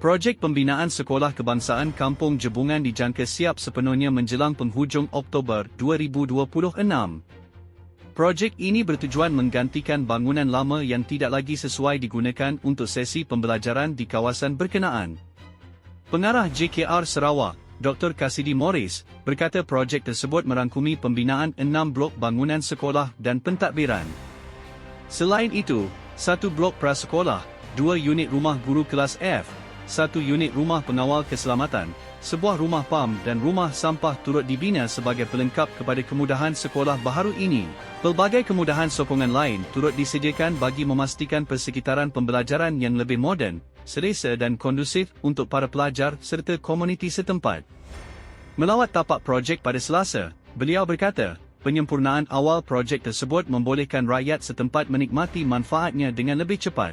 Projek pembinaan sekolah kebangsaan Kampung Jebungan dijangka siap sepenuhnya menjelang penghujung Oktober 2026. Projek ini bertujuan menggantikan bangunan lama yang tidak lagi sesuai digunakan untuk sesi pembelajaran di kawasan berkenaan. Pengarah JKR Sarawak, Dr. Kasidi Morris, berkata projek tersebut merangkumi pembinaan enam blok bangunan sekolah dan pentadbiran. Selain itu, satu blok prasekolah, dua unit rumah guru kelas F, satu unit rumah pengawal keselamatan, sebuah rumah PAM dan rumah sampah turut dibina sebagai pelengkap kepada kemudahan sekolah baharu ini. Pelbagai kemudahan sokongan lain turut disediakan bagi memastikan persekitaran pembelajaran yang lebih moden, selesa dan kondusif untuk para pelajar serta komuniti setempat. Melawat tapak projek pada Selasa, beliau berkata, penyempurnaan awal projek tersebut membolehkan rakyat setempat menikmati manfaatnya dengan lebih cepat.